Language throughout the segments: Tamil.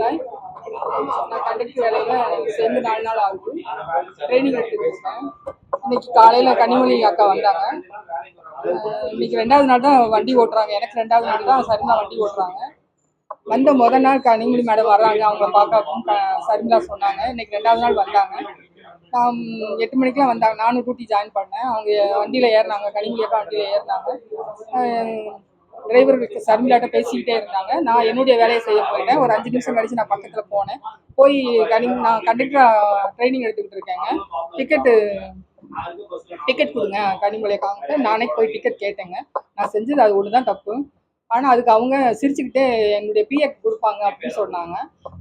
தாய் நான் கண்டக்டர் வேலையில் சேர்ந்து நாலு நாள் ஆகுது ட்ரைனிங் எடுத்துருக்கேன் இன்னைக்கு காலையில் கனிமொழி அக்கா வந்தாங்க. இன்னைக்கு ரெண்டாவது நாள் தான் வண்டி ஓட்டுறாங்க. எனக்கு ரெண்டாவது நாள் தான் சரிமா வண்டி ஓட்டுறாங்க. வந்த முதல் நாள் கனிமொழி மேடம் வர்றாங்க. அவங்க பார்க்க சரிங்களா சொன்னாங்க. இன்னைக்கு ரெண்டாவது நாள் வந்தாங்க. நான் எட்டு மணிக்கெலாம் வந்தாங்க. நானும் கூட்டி ஜாயின் பண்ணேன். அவங்க வண்டியில் ஏறினாங்க. கனிமொழி அக்கா வண்டியில் ஏறினாங்க. டிரைவர்களுக்கு சர்மிலாட்ட பேசிக்கிட்டே இருந்தாங்க. நான் என்னுடைய வேலையை செய்ய போயிட்டேன். ஒரு அஞ்சு நிமிஷம் கழிச்சு நான் பக்கத்தில் போனேன். போய் கனி நான் கண்டக்டராக ட்ரைனிங் எடுத்துக்கிட்டு இருக்கேங்க. டிக்கெட்டு டிக்கெட் கொடுங்க. கனிமொழி அக்காங்கிட்ட நானே போய் டிக்கெட் கேட்டேங்க. நான் செஞ்சது அது ஒன்று தான் தப்பு. ஆனால் அதுக்கு அவங்க சிரிச்சுக்கிட்டே என்னுடைய பிஎஃப் கொடுப்பாங்க அப்படின்னு சொன்னாங்க.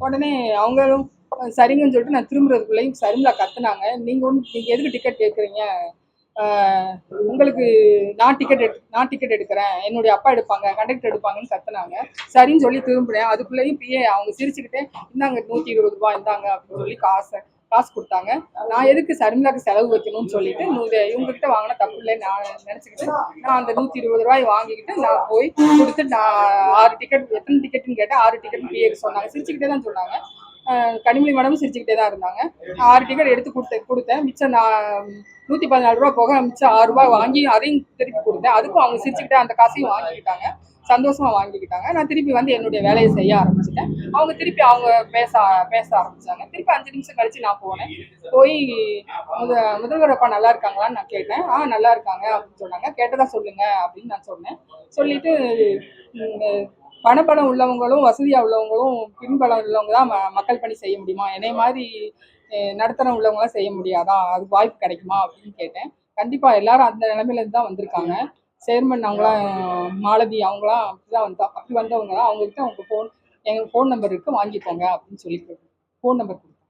உடனே அவங்களும் சரிங்கன்னு சொல்லிட்டு நான் திரும்புறதுக்குள்ளேயும் சரிங்களா கத்துனாங்க. நீங்கள் ஒன்று நீங்கள் எதுக்கு டிக்கெட் கேட்குறீங்க உங்களுக்கு நான் டிக்கெட் எடு நான் டிக்கெட் எடுக்கிறேன். என்னுடைய அப்பா எடுப்பாங்க கண்டக்டர் எடுப்பாங்கன்னு கத்துனாங்க. சரின்னு சொல்லி திரும்பினேன். அதுக்குள்ளேயும் பிஏ அவங்க சிரிச்சுக்கிட்டே இந்தாங்க நூற்றி இருபது ரூபாய் இந்தாங்க அப்படின்னு சொல்லி காசை காசு கொடுத்தாங்க. நான் எதுக்கு சர்மிளாக்கு செலவு வைக்கணும்னு சொல்லிட்டு நூ- இவங்ககிட்ட வாங்கின தப்பு இல்லை நான் நினச்சிக்கிட்டு நான் அந்த நூற்றி இருபது ரூபாய் வாங்கிக்கிட்டு நான் போய் கொடுத்து நான் ஆறு டிக்கெட் எத்தனை டிக்கெட்டுன்னு கேட்டேன் ஆறு டிக்கெட் பிஏக்கு சொன்னாங்க. சிரிச்சுக்கிட்டே தான் சொன்னாங்க. கனிமொழி மேடமும் சிரிச்சுக்கிட்டே தான் இருந்தாங்க. ஆறு டிக்கெட் எடுத்து கொடுத்தேன் கொடுத்தேன். மிச்சம் நான் நூற்றி பதினாலு ரூபா போக மிச்சம் ஆறு ரூபாய் வாங்கி அதையும் திருப்பி கொடுத்தேன். அதுக்கும் அவங்க சிரிச்சுக்கிட்டே அந்த காசையும் வாங்கிக்கிட்டாங்க. சந்தோஷமா வாங்கிக்கிட்டாங்க. நான் திருப்பி வந்து என்னுடைய வேலையை செய்ய ஆரம்பிச்சிட்டேன். அவங்க திருப்பி அவங்க பேச பேச ஆரம்பிச்சாங்க. திருப்பி அஞ்சு நிமிஷம் கழிச்சு நான் போனேன். போய் முத முதல்வர் அப்பா நல்லா இருக்காங்களான்னு நான் கேட்டேன். ஆ நல்லா இருக்காங்க அப்படின்னு சொன்னாங்க. கேட்டதா சொல்லுங்க அப்படின்னு நான் சொன்னேன். சொல்லிட்டு பணப்படம் உள்ளவங்களும் வசதியாக உள்ளவங்களும் பின்பலம் உள்ளவங்க தான் மக்கள் பணி செய்ய முடியுமா? என்னை மாதிரி நடுத்தரம் உள்ளவங்களாம் செய்ய முடியாதா? அது வாய்ப்பு கிடைக்குமா? அப்படின்னு கேட்டேன். கண்டிப்பாக எல்லாரும் அந்த நிலைமையிலேருந்து தான் வந்திருக்காங்க. சேர்மன் அவங்களாம் மாலதி அவங்களாம் அப்படிதான் வந்தா அப்படி வந்தவங்க தான். அவங்ககிட்ட அவங்க ஃபோன் எங்கள் ஃபோன் நம்பர் இருக்கு வாங்கிக்கோங்க அப்படின்னு சொல்லி ஃபோன் நம்பர் கொடுத்தேன்